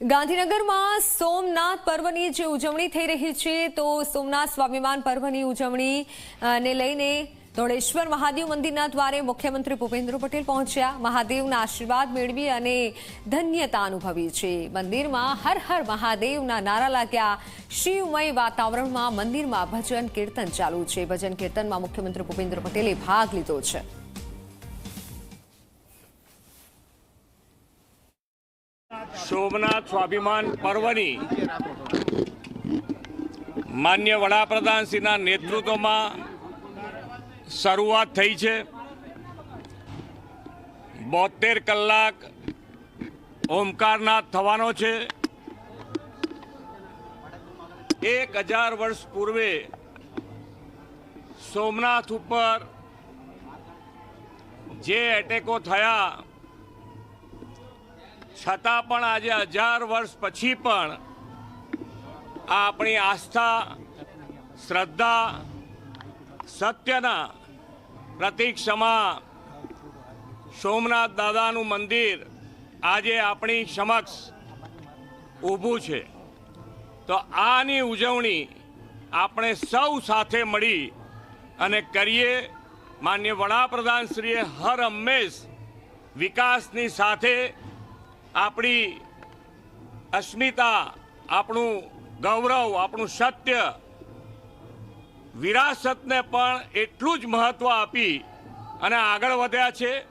ગાંધીનગરમાં સોમનાથ પર્વની જે ઉજવણી થઈ રહી છે, તો સોમનાથ સ્વાભિમાન પર્વની ઉજવણી, ને લઈને ધોળેશ્વર મહાદેવ મંદિરના દ્વારે મુખ્યમંત્રી ભૂપેન્દ્ર પટેલ પહોંચ્યા. મહાદેવના આશીર્વાદ મેળવી અને ધન્યતા અનુભવી છે. મંદિરમાં હર હર મહાદેવના નારા લાગ્યા. શિવમય વાતાવરણમાં મંદિરમાં ભજન કીર્તન ચાલુ છે. ભજન કીર્તનમાં મુખ્યમંત્રી ભૂપેન્દ્ર પટેલે ભાગ લીધો છે. સોમનાથ સ્વાભિમાન પર્વની માન્ય વડાપ્રધાનશ્રીના નેતૃત્વમાં શરૂઆત થઈ છે. બોતેર કલાક ઓમકારનાથ થવાનો છે. એક હજાર વર્ષ પૂર્વે સોમનાથ ઉપર જે એટેકો થયા છતાં પણ આજે હજાર વર્ષ પછી પણ આ આપણી આસ્થા, શ્રદ્ધા, સત્યના પ્રતીક સમા સોમનાથ દાદાનું મંદિર આજે આપણી સમક્ષ ઊભું છે. તો આની ઉજવણી આપણે સૌ સાથે મળી અને કરીએ. માન્ય વડાપ્રધાનશ્રીએ હર હંમેશ વિકાસની સાથે આપણી અસ્મિતા, આપણું ગૌરવ, આપણું સત્ય, વિરાસતને પણ એટલું જ મહત્વ આપી અને આગળ વધ્યા છે.